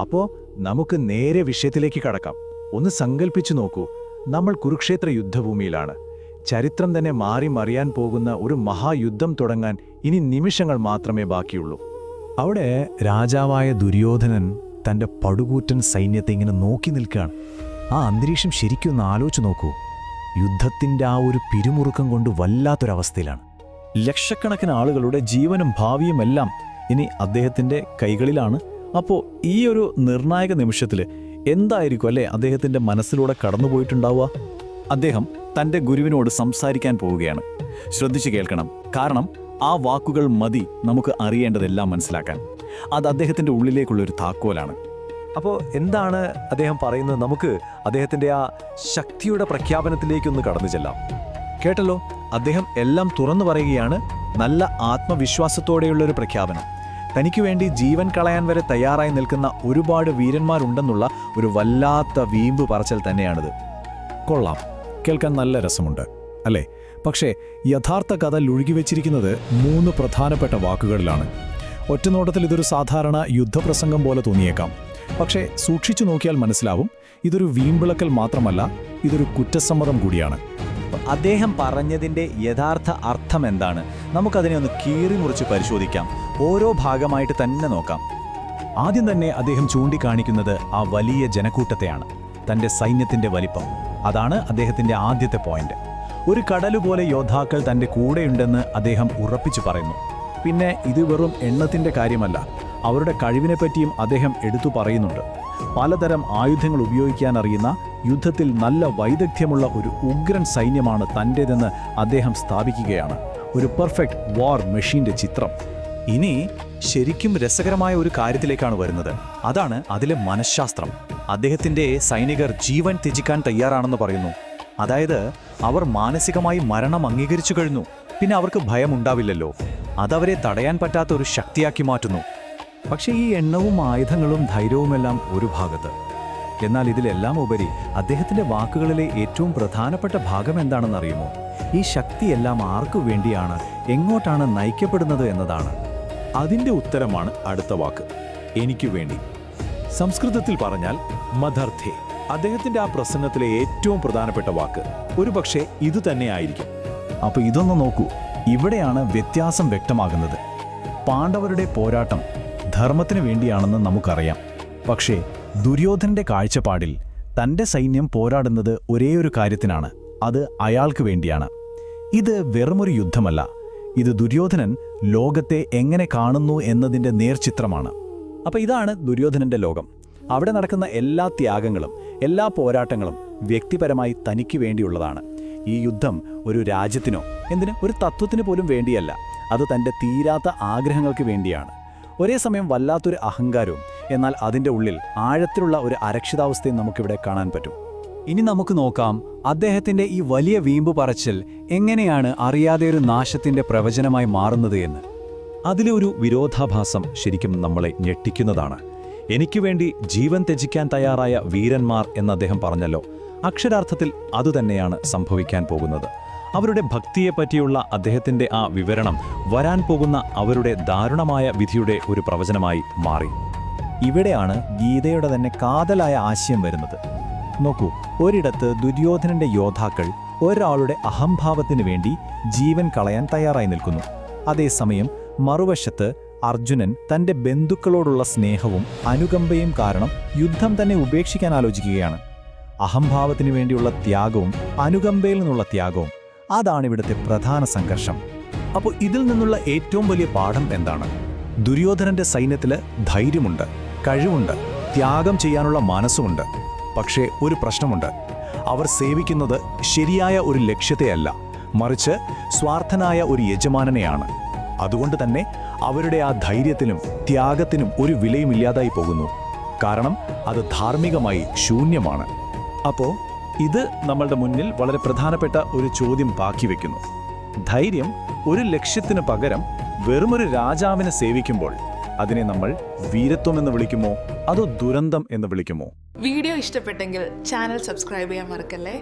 അപ്പോ നമുക്ക് നേരെ വിഷയത്തിലേക്ക് കടക്കാം. ഒന്ന് സങ്കല്പിച്ചു നോക്കൂ. നമ്മൾ കുരുക്ഷേത്ര യുദ്ധഭൂമിയിലാണ്. ചരിത്രം തന്നെ മാറി മറിയാൻ പോകുന്ന ഒരു മഹായുദ്ധം തുടങ്ങാൻ ഇനി നിമിഷങ്ങൾ മാത്രമേ ബാക്കിയുള്ളൂ. അവിടെ രാജാവായ ദുര്യോധനൻ തന്റെ പടുകൂറ്റൻ സൈന്യത്തെ ഇങ്ങനെ നോക്കി നിൽക്കുകയാണ്. ആ അന്തരീക്ഷം ശരിക്കും ഒന്ന് ആലോചിച്ച് നോക്കൂ. യുദ്ധത്തിന്റെ ആ ഒരു പിരിമുറുക്കം കൊണ്ട് വല്ലാത്തൊരവസ്ഥയിലാണ്. ലക്ഷക്കണക്കിന് ആളുകളുടെ ജീവനും ഭാവിയും എല്ലാം ഇനി അദ്ദേഹത്തിന്റെ കൈകളിലാണ് അപ്പോൾ ഈ ഒരു നിർണായക നിമിഷത്തിൽ എന്തായിരിക്കും അല്ലേ അദ്ദേഹത്തിന്റെ മനസ്സിലൂടെ കടന്നുപോയിട്ടുണ്ടാവുക? അദ്ദേഹം തന്റെ ഗുരുവിനോട് സംസാരിക്കാൻ പോവുകയാണ്. ശ്രദ്ധിച്ചു കേൾക്കണം. കാരണം ആ വാക്കുകൾ മതി നമുക്ക് അറിയേണ്ടതെല്ലാം മനസ്സിലാക്കാൻ. അത് അദ്ദേഹത്തിന്റെ ഉള്ളിലേക്കുള്ളൊരു താക്കോലാണ്. അപ്പോൾ എന്താണ് അദ്ദേഹം പറയുന്നത്? നമുക്ക് അദ്ദേഹത്തിന്റെ ആ ശക്തിയുടെ പ്രഖ്യാപനത്തിലേക്കൊന്ന് കടന്നു ചെല്ലാം. കേട്ടല്ലോ? അദ്ദേഹം എല്ലാം തുറന്നു പറയുകയാണ്. നല്ല ആത്മവിശ്വാസത്തോടെയുള്ളൊരു പ്രഖ്യാപനം. തനിക്ക് വേണ്ടി ജീവൻ കളയാൻ വരെ തയ്യാറായി നിൽക്കുന്ന ഒരുപാട് വീരന്മാരുണ്ടെന്നുള്ള ഒരു വല്ലാത്ത വീമ്പ് പറച്ചൽ തന്നെയാണിത്. കൊള്ളാം. കേൾക്കാൻ നല്ല രസമുണ്ട് അല്ലേ? പക്ഷേ യഥാർത്ഥ കഥ ലൊഴുകിവെച്ചിരിക്കുന്നത് മൂന്ന് പ്രധാനപ്പെട്ട വാക്കുകളിലാണ്. ഒറ്റനോട്ടത്തിൽ ഇതൊരു സാധാരണ യുദ്ധപ്രസംഗം പോലെ തോന്നിയേക്കാം. പക്ഷേ സൂക്ഷിച്ചു നോക്കിയാൽ മനസ്സിലാവും ഇതൊരു വീമ്പിളക്കൽ മാത്രമല്ല ഇതൊരു കുറ്റസമ്മതം കൂടിയാണ്. അദ്ദേഹം പറഞ്ഞതിന്റെ യഥാർത്ഥ അർത്ഥം എന്താണ് നമുക്കതിനെ ഒന്ന് കീറിമുറിച്ച് പരിശോധിക്കാം. ഓരോ ഭാഗമായിട്ട് തന്നെ നോക്കാം. ആദ്യം തന്നെ അദ്ദേഹം ചൂണ്ടിക്കാണിക്കുന്നത് ആ വലിയ ജനക്കൂട്ടത്തെയാണ്. തന്റെ സൈന്യത്തിന്റെ വലിപ്പം. അതാണ് അദ്ദേഹത്തിന്റെ ആദ്യത്തെ പോയിന്റ്. ഒരു കടലുപോലെ യോദ്ധാക്കൾ തന്റെ കൂടെയുണ്ടെന്ന് അദ്ദേഹം ഉറപ്പിച്ചു പറയുന്നു. പിന്നെ ഇത് വെറും എണ്ണത്തിന്റെ കാര്യമല്ല. അവരുടെ കഴിവിനെപ്പറ്റിയും അദ്ദേഹം എടുത്തു പറയുന്നുണ്ട്. പലതരം ആയുധങ്ങൾ ഉപയോഗിക്കാൻ അറിയുന്ന യുദ്ധത്തിൽ നല്ല വൈദഗ്ധ്യമുള്ള ഒരു ഉഗ്രൻ സൈന്യമാണ് തന്റേതെന്ന് അദ്ദേഹം സ്ഥാപിക്കുകയാണ്. ഒരു പെർഫെക്റ്റ് വാർ മെഷീന്റെ ചിത്രം. ഇനി ശരിക്കും രസകരമായ ഒരു കാര്യത്തിലേക്കാണ് വരുന്നത്. അതാണ് അതിലെ മനഃശാസ്ത്രം. അദ്ദേഹത്തിന്റെ സൈനികർ ജീവൻ ത്യജിക്കാൻ തയ്യാറാണെന്ന് പറയുന്നു. അതായത് അവർ മാനസികമായി മരണം അംഗീകരിച്ചു കഴിഞ്ഞു. പിന്നെ അവർക്ക് ഭയമുണ്ടാവില്ലല്ലോ. അതവരെ തടയാൻ പറ്റാത്ത ഒരു ശക്തിയാക്കി മാറ്റുന്നു. പക്ഷേ ഈ എണ്ണവും ആയുധങ്ങളും ധൈര്യവുമെല്ലാം ഒരു ഭാഗത്ത്. എന്നാൽ ഇതിലെല്ലാം ഉപരി അദ്ദേഹത്തിന്റെ വാക്കുകളിലെ ഏറ്റവും പ്രധാനപ്പെട്ട ഭാഗം എന്താണെന്നറിയുമോ? ഈ ശക്തിയെല്ലാം ആർക്കു വേണ്ടിയാണ് എങ്ങോട്ടാണ് നയിക്കപ്പെടുന്നത് എന്നതാണ്. അതിന്റെ ഉത്തരമാണ് അടുത്ത വാക്ക്. എനിക്ക് വേണ്ടി. സംസ്കൃതത്തിൽ പറഞ്ഞാൽ മദർത്ഥേ അദ്ദേഹത്തിന്റെ ആ പ്രസംഗത്തിലെ ഏറ്റവും പ്രധാനപ്പെട്ട വാക്ക്. ഒരുപക്ഷെ ഇത് തന്നെയായിരിക്കും. അപ്പോൾ ഇതൊന്ന് നോക്കൂ. ഇവിടെയാണ് വ്യത്യാസം വ്യക്തമാകുന്നത്. പാണ്ഡവരുടെ പോരാട്ടം ധർമ്മത്തിന് വേണ്ടിയാണെന്ന് നമുക്കറിയാം. പക്ഷേ ദുര്യോധനന്റെ കാഴ്ചപ്പാടിൽ തന്റെ സൈന്യം പോരാടുന്നത് ഒരേയൊരു ഒരു കാര്യത്തിനാണ്. അത് അയാൾക്ക് വേണ്ടിയാണ്. ഇത് വെറുമൊരു യുദ്ധമല്ല. ഇത് ദുര്യോധനൻ ലോകത്തെ എങ്ങനെ കാണുന്നു എന്നതിന്റെ നേർചിത്രമാണ്. അപ്പോൾ ഇതാണ് ദുര്യോധനന്റെ ലോകം. അവിടെ നടക്കുന്ന എല്ലാ ത്യാഗങ്ങളും എല്ലാ പോരാട്ടങ്ങളും വ്യക്തിപരമായി തനിക്ക് വേണ്ടിയുള്ളതാണ്. ഈ യുദ്ധം ഒരു രാജ്യത്തിനോ എന്തിന് ഒരു തത്വത്തിന് പോലും വേണ്ടിയല്ല. അത് തന്റെ തീരാത്ത ആഗ്രഹങ്ങൾക്ക് വേണ്ടിയാണ്. ഒരേ സമയം വല്ലാത്തൊരു അഹങ്കാരവും. എന്നാൽ അതിന്റെ ഉള്ളിൽ ആഴത്തിലുള്ള ഒരു അരക്ഷിതാവസ്ഥയും നമുക്കിവിടെ കാണാൻ പറ്റും. ഇനി നമുക്ക് നോക്കാം അദ്ദേഹത്തിന്റെ ഈ വലിയ വീമ്പ് പറച്ചിൽ എങ്ങനെയാണ് അറിയാതെ ഒരു നാശത്തിന്റെ പ്രവചനമായി മാറുന്നത് എന്ന്. അതിലെ ഒരു വിരോധാഭാസം ശരിക്കും നമ്മളെ ഞെട്ടിക്കുന്നതാണ്. എനിക്ക് വേണ്ടി ജീവൻ ത്യജിക്കാൻ തയ്യാറായ വീരന്മാർ എന്ന് അദ്ദേഹം പറഞ്ഞല്ലോ. അക്ഷരാർത്ഥത്തിൽ അതുതന്നെയാണ് സംഭവിക്കാൻ പോകുന്നത്. അവരുടെ ഭക്തിയെപ്പറ്റിയുള്ള അദ്ദേഹത്തിന്റെ ആ വിവരണം വരാൻ പോകുന്ന അവരുടെ ദാരുണമായ വിധിയുടെ ഒരു പ്രവചനമായി മാറി. ഇവിടെയാണ് ഗീതയുടെ തന്നെ കാതലായ ആശയം വരുന്നത്. നോക്കൂ ഒരിടത്ത് ദുര്യോധനന്റെ യോദ്ധാക്കൾ ഒരാളുടെ അഹംഭാവത്തിനു വേണ്ടി ജീവൻ കളയാൻ തയ്യാറായി നിൽക്കുന്നു. അതേസമയം മറുവശത്ത് അർജുനൻ തന്റെ ബന്ധുക്കളോടുള്ള സ്നേഹവും അനുകമ്പയും കാരണം യുദ്ധം തന്നെ ഉപേക്ഷിക്കാൻ ആലോചിക്കുകയാണ്. അഹംഭാവത്തിനു വേണ്ടിയുള്ള ത്യാഗവും അനുകമ്പയിൽ നിന്നുള്ള ത്യാഗവും അതാണ് ഇവിടുത്തെ പ്രധാന സംഘർഷം. അപ്പോൾ ഇതിൽ നിന്നുള്ള ഏറ്റവും വലിയ പാഠം എന്താണ്? ദുര്യോധനന്റെ സൈന്യത്തിൽ ധൈര്യമുണ്ട് കഴിവുണ്ട് ത്യാഗം ചെയ്യാനുള്ള മനസ്സുമുണ്ട്. പക്ഷേ ഒരു പ്രശ്നമുണ്ട്. അവർ സേവിക്കുന്നത് ശരിയായ ഒരു ലക്ഷ്യത്തെയല്ല മറിച്ച് സ്വാർത്ഥനായ ഒരു യജമാനനെയാണ്. അതുകൊണ്ട് തന്നെ അവരുടെ ആ ധൈര്യത്തിനും ത്യാഗത്തിനും ഒരു വിലയുമില്ലാതായി പോകുന്നു. കാരണം അത് ധാർമ്മികമായി ശൂന്യമാണ്. അപ്പോ ഇത് നമ്മളുടെ മുന്നിൽ വളരെ പ്രധാനപ്പെട്ട ഒരു ചോദ്യം ബാക്കി വെക്കുന്നു. ധൈര്യം ഒരു ലക്ഷ്യത്തിന് പകരം വെറുമൊരു രാജാവിനെ സേവിക്കുമ്പോൾ അതിനെ നമ്മൾ വീരത്വം എന്ന് വിളിക്കുമോ? അതോ ദുരന്തം എന്ന് വിളിക്കുമോ? വീഡിയോ ഇഷ്ടപ്പെട്ടെങ്കിൽ ചാനൽ സബ്സ്ക്രൈബ് ചെയ്യാൻ മറക്കല്ലേ?